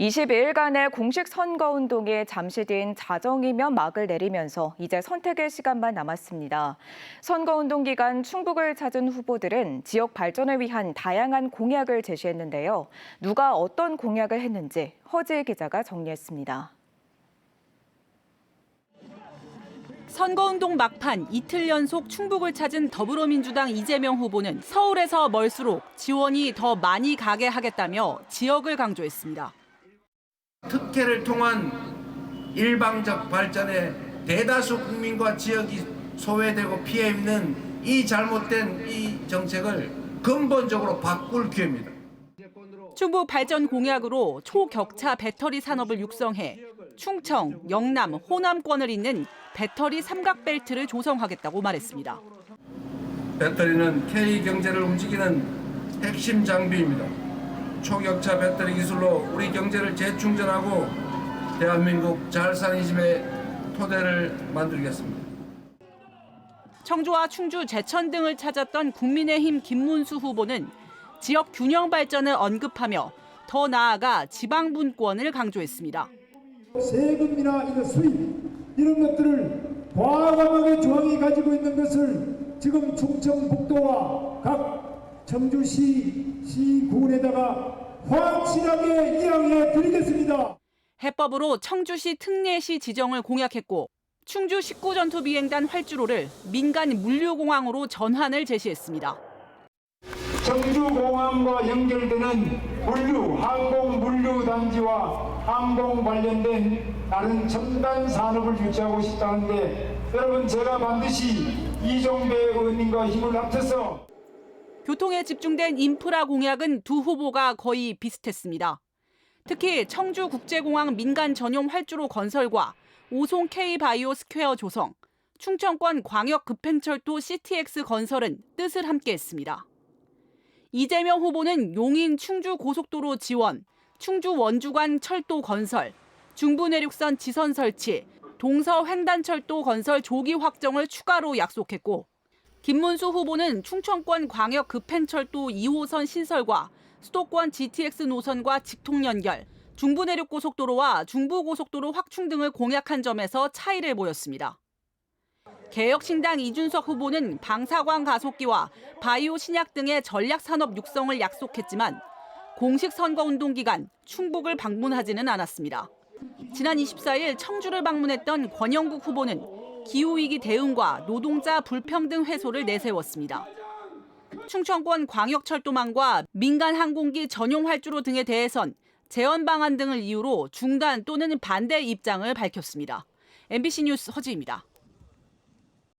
22일간의 공식 선거 운동이 잠시 뒤인 자정이면 막을 내리면서 이제 선택의 시간만 남았습니다. 선거 운동 기간 충북을 찾은 후보들은 지역 발전을 위한 다양한 공약을 제시했는데요. 누가 어떤 공약을 했는지 허지혜 기자가 정리했습니다. 선거운동 막판 이틀 연속 충북을 찾은 더불어민주당 이재명 후보는 서울에서 멀수록 지원이 더 많이 가게 하겠다며 지역을 강조했습니다. 특혜를 통한 일방적 발전에 대다수 국민과 지역이 소외되고 피해 입는 이 잘못된 이 정책을 근본적으로 바꿀 기회입니다. 충북 발전 공약으로 초격차 배터리 산업을 육성해 충청, 영남, 호남권을 잇는 배터리 삼각벨트를 조성하겠다고 말했습니다. 배터리는 K 경제를 움직이는 핵심 장비입니다. 초격차 배터리 기술로 우리 경제를 재충전하고 대한민국 잘 사는 집의 토대를 만들겠습니다. 청주와 충주, 제천 등을 찾았던 국민의힘 김문수 후보는 지역 균형 발전을 언급하며 더 나아가 지방 분권을 강조했습니다. 세금이나 이거 수입 이런 것들을 과감하게 중앙이 가지고 있는 것을 지금 충청북도와 각 청주시 시군에다가 확실하게 이야기해 드리겠습니다. 해법으로 청주시 특례시 지정을 공약했고 충주 19전투 비행단 활주로를 민간 물류공항으로 전환을 제시했습니다. 청주공항과 연결되는 물류, 항공 물류 단지와 항공 관련된 다른 첨단 산업을 유치하고 싶다는데 여러분 제가 반드시 이종배 의원님과 힘을 합쳐서 교통에 집중된 인프라 공약은 두 후보가 거의 비슷했습니다. 특히 청주 국제공항 민간 전용 활주로 건설과 오송 K바이오 스퀘어 조성, 충청권 광역 급행철도 CTX 건설은 뜻을 함께했습니다. 이재명 후보는 용인 충주 고속도로 지원, 충주 원주간 철도 건설, 중부 내륙선 지선 설치, 동서 횡단철도 건설 조기 확정을 추가로 약속했고 김문수 후보는 충청권 광역 급행철도 2호선 신설과 수도권 GTX 노선과 직통 연결, 중부 내륙 고속도로와 중부 고속도로 확충 등을 공약한 점에서 차이를 보였습니다. 개혁신당 이준석 후보는 방사광 가속기와 바이오 신약 등의 전략 산업 육성을 약속했지만 공식 선거 운동 기간 충북을 방문하지는 않았습니다. 지난 24일 청주를 방문했던 권영국 후보는 기후위기 대응과 노동자 불평등 해소를 내세웠습니다. 충청권 광역철도망과 민간 항공기 전용 활주로 등에 대해선 재원 방안 등을 이유로 중단 또는 반대 입장을 밝혔습니다. MBC 뉴스 허지입니다.